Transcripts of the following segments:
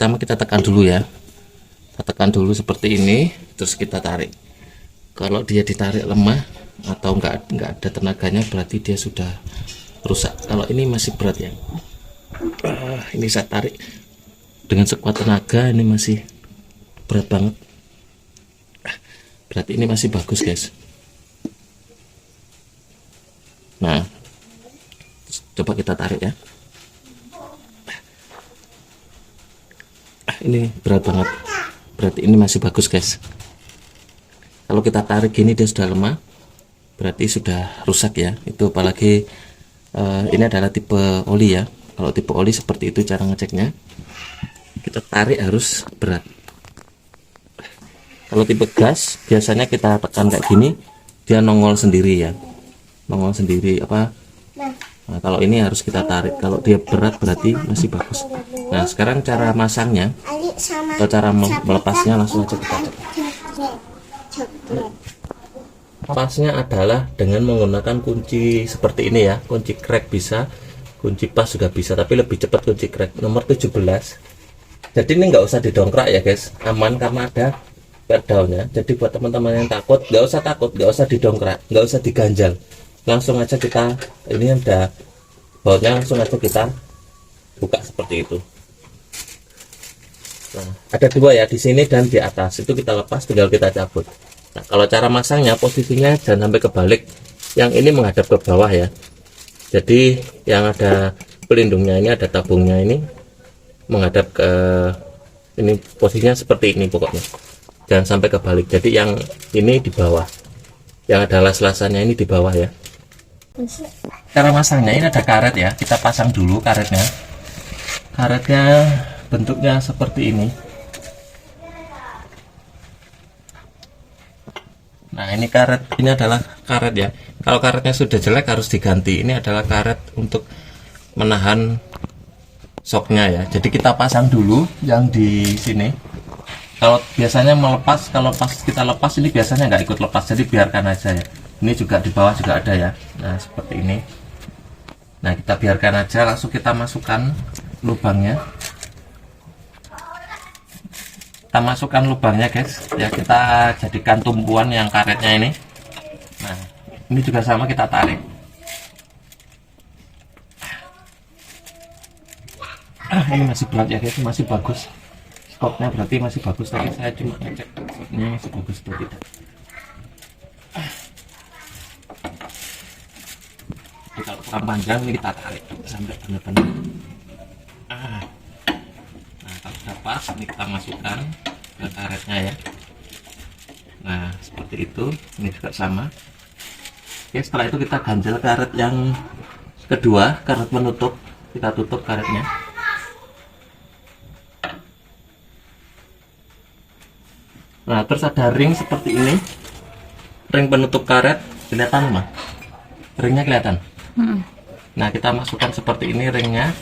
pertama kita tekan dulu ya. Kita tekan dulu seperti ini terus kita tarik. Kalau dia ditarik lemah atau nggak nggak ada tenaganya berarti dia sudah rusak. Kalau ini masih berat ya. Ah, ini saya tarik. Dengan sekuat tenaga ini masih berat banget. Ah, berarti ini masih bagus guys. Nah coba kita tarik ya ini berat banget. Berarti ini masih bagus guys. Kalau kita tarik gini dia sudah lemah berarti sudah rusak ya. Itu apalagi eh, ini adalah tipe oli ya. Kalau tipe oli seperti itu cara ngeceknya kita tarik harus berat. Kalau tipe gas biasanya kita tekan kayak gini dia nongol sendiri ya. Nongol sendiri apa Nah, kalau ini harus kita tarik. Kalau dia berat berarti masih bagus. Nah, sekarang cara masangnya atau cara mel- melepasnya langsung aja kita cek. Lepasnya adalah dengan menggunakan kunci seperti ini ya. Kunci crack bisa, kunci pas juga bisa, tapi lebih cepat kunci crack nomor 17. Jadi ini nggak usah didongkrak ya guys, aman karena ada pedalnya. Jadi buat teman-teman yang takut, nggak usah takut, nggak usah didongkrak, nggak usah diganjal. Langsung aja kita ini udah bautnya langsung aja kita buka seperti itu. Nah, ada dua ya di sini dan di atas. Itu kita lepas, tinggal kita cabut. Nah, kalau cara masangnya posisinya jangan sampai kebalik. Yang ini menghadap ke bawah ya. Jadi yang ada pelindungnya ini ada tabungnya ini menghadap ke ini posisinya seperti ini pokoknya. Jangan sampai kebalik. Jadi yang ini di bawah. Yang ada las-lasannya ini di bawah ya. Cara masangnya ini ada karet ya. Kita pasang dulu karetnya. Karetnya bentuknya seperti ini. Nah ini karet ini adalah karet ya. Kalau karetnya sudah jelek harus diganti. Ini adalah karet untuk menahan shocknya ya. Jadi kita pasang dulu yang di sini. Kalau biasanya melepas, kalau pas kita lepas ini biasanya nggak ikut lepas. Jadi biarkan aja ya. Ini juga di bawah juga ada ya. Nah seperti ini. Nah kita biarkan aja. Langsung kita masukkan lubangnya. Kita masukkan lubangnya guys. Ya kita jadikan tumpuan yang karetnya ini. Nah ini juga sama kita tarik. Ah, ini masih berat ya guys. Masih bagus. Stoknya berarti masih bagus. Tapi saya cuma ngecek stoknya masih bagus atau tidak Ah. Jadi kalau panjang ini kita tarik sampai benar-benar ah Nah, kalau sudah pas, ini kita masukkan ke karetnya ya. Nah, seperti itu. Ini juga sama. Oke, setelah itu kita ganjel karet yang kedua, karet penutup. Kita tutup karetnya. Nah, terus ada ring seperti ini. Ring penutup karet. Kelihatan, mah? Ringnya kelihatan? Nah, kita masukkan seperti ini ringnya.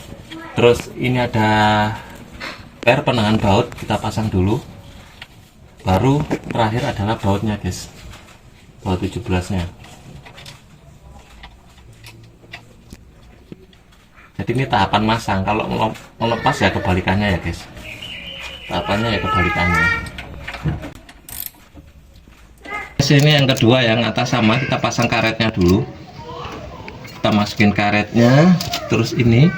Terus ini ada per penahan baut kita pasang dulu. Baru terakhir adalah bautnya, guys. Baut 17-nya. Jadi ini tahapan masang. Kalau ngelepas ya kebalikannya ya, guys. Tahapannya ya kebalikannya. Sini yang kedua yang atas sama kita pasang karetnya dulu kita masukin karetnya. Terus ini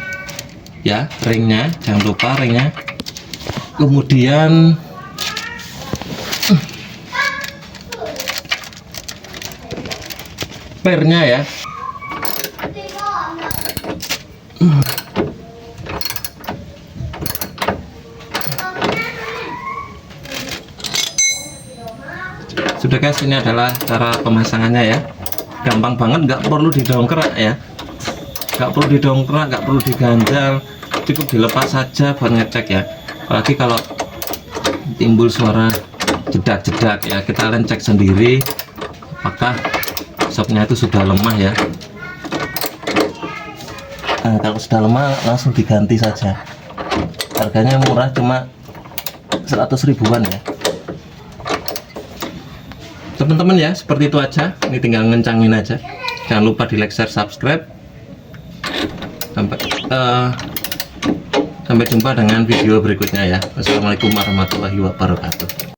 ya ringnya. Jangan lupa ringnya. Kemudian pernya ya. Sudah guys ini adalah cara pemasangannya ya gampang banget nggak perlu didongkrak ya. Nggak perlu didongkrak nggak perlu diganjal cukup dilepas saja buat ngecek ya. Apalagi kalau timbul suara jedak-jedak ya kita akan cek sendiri apakah shocknya itu sudah lemah ya. Nah, kalau sudah lemah langsung diganti saja. Harganya murah cuma 100 ribuan ya teman-teman ya seperti itu aja ini tinggal ngencangin aja jangan lupa di like share subscribe sampai eh, Sampai jumpa dengan video berikutnya ya. Wassalamualaikum warahmatullahi wabarakatuh.